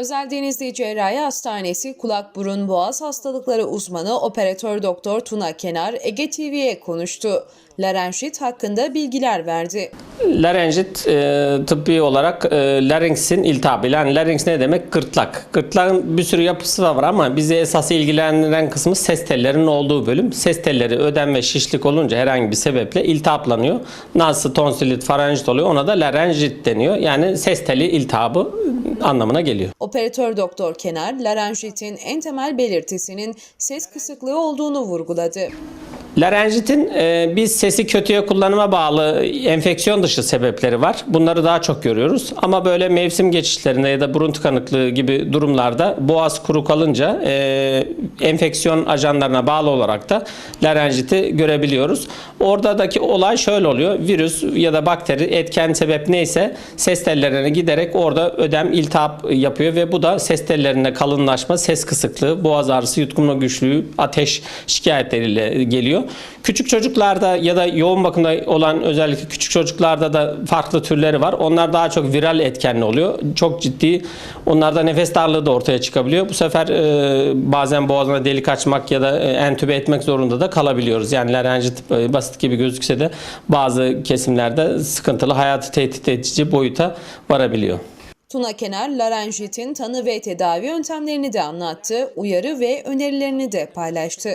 Özel Denizli Cerrahi Hastanesi Kulak Burun Boğaz Hastalıkları uzmanı operatör doktor Tuna Kenar Ege TV'ye konuştu. Larenjit hakkında bilgiler verdi. Larenjit e, tıbbi olarak e, laringsin iltihabı. Yani larynx ne demek? Gırtlak. Gırtlağın bir sürü yapısı da var ama bizi esas ilgilendiren kısmı ses tellerinin olduğu bölüm. Ses telleri ödem ve şişlik olunca herhangi bir sebeple iltihaplanıyor. Nasıl tonsilit, faranjit oluyor ona da larenjit deniyor. Yani ses teli iltihabı anlamına geliyor. Operatör doktor Kenar, larenjitin en temel belirtisinin ses kısıklığı olduğunu vurguladı. Larenjitin e, biz sesi kötüye kullanıma bağlı enfeksiyon dışı sebepleri var. Bunları daha çok görüyoruz. Ama böyle mevsim geçişlerinde ya da burun tıkanıklığı gibi durumlarda boğaz kuru kalınca e, enfeksiyon ajanlarına bağlı olarak da larenjiti görebiliyoruz. Oradaki olay şöyle oluyor. Virüs ya da bakteri etken sebep neyse ses tellerine giderek orada ödem iltihap yapıyor ve bu da ses tellerinde kalınlaşma, ses kısıklığı, boğaz ağrısı, yutkunma güçlüğü, ateş şikayetleriyle geliyor. Küçük çocuklarda ya da yoğun bakımda olan özellikle küçük çocuklarda da farklı türleri var. Onlar daha çok viral etkenli oluyor. Çok ciddi. Onlarda nefes darlığı da ortaya çıkabiliyor. Bu sefer e, bazen boğazına delik açmak ya da e, entübe etmek zorunda da kalabiliyoruz. Yani larenjit e, basit gibi gözükse de bazı kesimlerde sıkıntılı hayatı tehdit edici boyuta varabiliyor. Tuna Kenar, larenjitin tanı ve tedavi yöntemlerini de anlattı, uyarı ve önerilerini de paylaştı.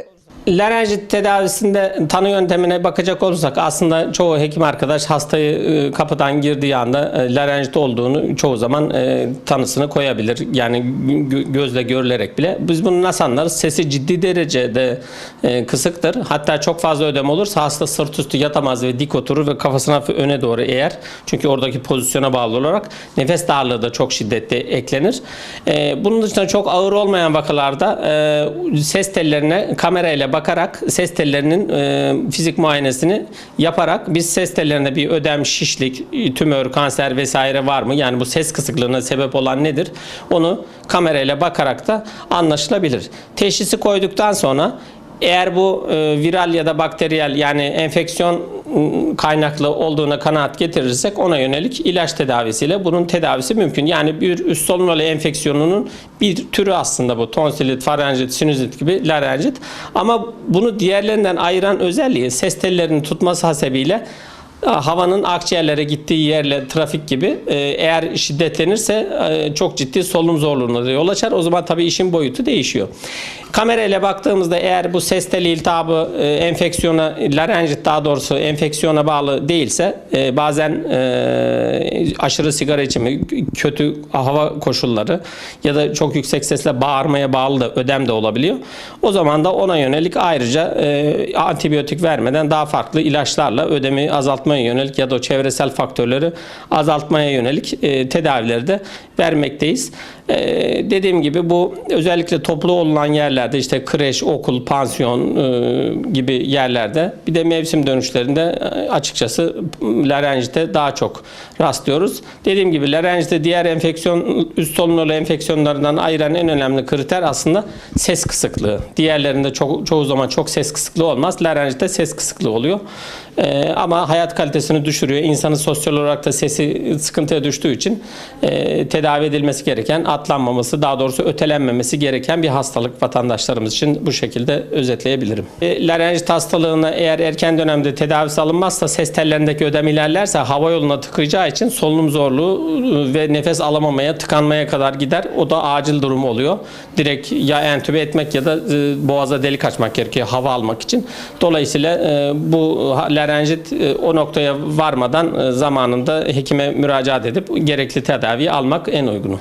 Larenjit tedavisinde tanı yöntemine bakacak olursak aslında çoğu hekim arkadaş hastayı e, kapıdan girdiği anda e, larenjit olduğunu çoğu zaman e, tanısını koyabilir. Yani gö- gözle görülerek bile. Biz bunu nasıl anlarız? Sesi ciddi derecede kısıktır. Hatta çok fazla ödem olursa hasta sırt üstü yatamaz ve dik oturur ve kafasına öne doğru eğer. Çünkü oradaki pozisyona bağlı olarak nefes darlığı da çok şiddetli eklenir. Bunun dışında çok ağır olmayan vakalarda ses tellerine kamerayla bakarak ses tellerinin e, fizik muayenesini yaparak biz ses tellerinde bir ödem, şişlik, tümör, kanser vesaire var mı? Yani bu ses kısıklığına sebep olan nedir? Onu kamerayla bakarak da anlaşılabilir. Teşhisi koyduktan sonra eğer bu e, viral ya da bakteriyel yani enfeksiyon m, kaynaklı olduğuna kanaat getirirsek ona yönelik ilaç tedavisiyle bunun tedavisi mümkün. Yani bir üst solunum yolu enfeksiyonunun bir türü aslında bu. Tonsilit, faranjit, sinüzit gibi larenjit. Ama bunu diğerlerinden ayıran özelliği ses tellerinin tutması hasebiyle havanın akciğerlere gittiği yerle trafik gibi e, eğer şiddetlenirse e, çok ciddi solunum zorluğuna da yol açar. O zaman tabii işin boyutu değişiyor. Kamerayla baktığımızda eğer bu ses teli iltihabı e, enfeksiyona, larenjit daha doğrusu enfeksiyona bağlı değilse bazen aşırı sigara içimi, kötü hava koşulları ya da çok yüksek sesle bağırmaya bağlı da ödem de olabiliyor. O zaman da ona yönelik ayrıca antibiyotik vermeden daha farklı ilaçlarla ödemi azaltmaya yönelik ya da o çevresel faktörleri azaltmaya yönelik e, tedavileri de vermekteyiz. E, dediğim gibi bu özellikle toplu olunan yerlerde işte kreş, okul, pansiyon e, gibi yerlerde bir de mevsim dönüşlerinde e, açıkçası larenjite daha çok rastlıyoruz. Dediğim gibi larenjite diğer enfeksiyon üst solunum yolu enfeksiyonlarından ayıran en önemli kriter aslında ses kısıklığı. Diğerlerinde çok, çoğu zaman çok ses kısıklığı olmaz. Larenjite ses kısıklığı oluyor. E, ama hayat kalitesini düşürüyor. İnsanın sosyal olarak da sesi sıkıntıya düştüğü için e, tedavi edilmesi gereken, atlanmaması, daha doğrusu ötelenmemesi gereken bir hastalık vatandaşlarımız için bu şekilde özetleyebilirim. E, larenjit hastalığına eğer erken dönemde tedavisi alınmazsa ses tellerindeki ödem ilerlerse hava yoluna tıkayacağı için solunum zorluğu e, ve nefes alamamaya, tıkanmaya kadar gider. O da acil durum oluyor. Direkt ya entübe etmek ya da e, boğaza delik açmak gerekiyor hava almak için. Dolayısıyla e, bu larenjit e, o noktaya varmadan e, zamanında hekime müracaat edip gerekli tedaviyi almak en uygunu.